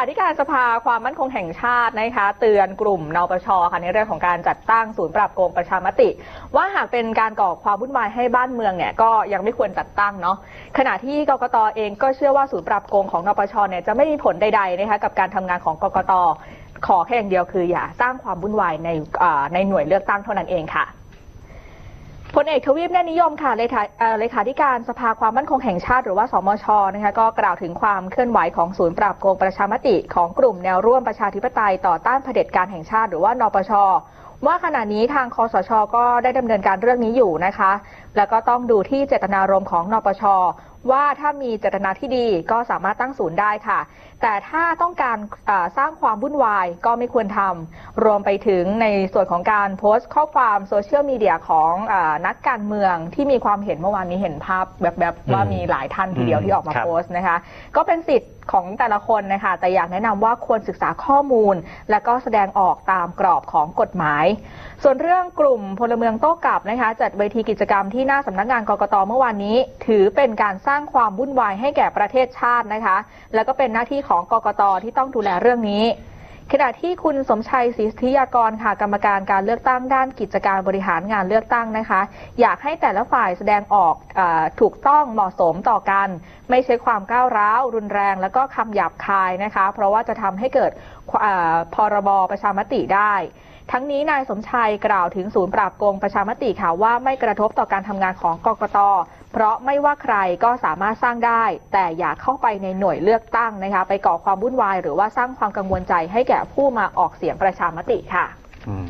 ขาธิการสภาความมั่นคงแห่งชาตินะคะ เตือนกลุ่มนปชค่ะในเรื่องของการจัดตั้งศูนย์ปราบโกงประชามติ ว่าหากเป็นการก่อความวุ่นวายให้บ้านเมืองเนี่ยก็ยังไม่ควรจัดตั้งเนาะขณะที่กกตเองก็เชื่อว่าศูนย์ปราบโกงของนปชเนี่ยจะไม่มีผลใดๆนะคะกับการทำงานของกกตขอแค่อย่างเดียวคืออย่าสร้างความวุ่นวายในในหน่วยเลือกตั้งเท่านั้นเองค่ะ ลเอกทวีปเนี่ยนิยมค่ะเลขาเลขาธิการสภาความมั่นคงแห่งชาติหรือว่าสมชนะคะก็กล่าวถึงความเคลื่อนไหวของศูนย์ปราบโกงประชามติของกลุ่มแนวร่วมประชาธิปไตยต่อต้านเผด็จการแห่งชาติ หรือว่านปชว่าขณะนี้ทางคอสช ก็ได้ดำเนินการเรื่องนี้อยู่นะคะ แล้วก็ต้องดูที่เจตนารมณ์ของนปช ว่าถ้ามีเจตนาที่ดีก็สามารถตั้งศูนย์ได้ค่ะ แต่ถ้าต้องการอ่าสร้างความวุ่นวายก็ไม่ควรทำรวมไปถึงในส่วนของการโพสต์ข้อความโซเชียลมีเดียของอานักการเมืองที่มีความเห็นเมื่อวานนี้เห็นภาพแบบๆว่ามีหลายท่านทีเดียวที่ออกมาครับโพสต์นะคะ ก็เป็นสิทธิ์ ของแต่ละคนนะคะแต่อยากแนะนำว่าควรศึกษาข้อมูล และก็แสดงออกตามกรอบของกฎหมาย ส่วนเรื่องกลุ่มพลเมืองโต้กลับนะคะ จัดเวทีกิจกรรมที่หน้าสำนักงานกกตเมื่อวานนี้ ถือเป็นการสร้างความวุ่นวายให้แก่ประเทศชาตินะคะ แล้วก็เป็นหน้าที่ของกกตที่ต้องดูแลเรื่องนี้ ขณะที่คุณสมชัยศรีสธิยากรค่ะกรรมการการเลือกตั้งด้านกิจการบริหารงานเลือกตั้งนะคะ อยากให้แต่ละฝ่ายแสดงออกอถูกต้องเหมาะสมต่อกัน ไม่ใช้ความก้าวร้าว รุนแรง แล้วก็คำหยาบคายนะคะ เพราะว่าจะทำให้เกิดพรบประชามติได้ทั้งนี้นายสมชัยกล่าวถึงศูนย์ปราบโกงประชามติค่ะว่าไม่กระทบต่อการทำงานของกกตเพราะไม่ว่าใครก็สามารถสร้างได้ แต่อย่าเข้าไปในหน่วยเลือกตั้งนะคะ ไปก่อความวุ่นวาย หรือว่าสร้างความกังวลใจให้แก่ผู้มาออกเสียงประชามติค่ะอืม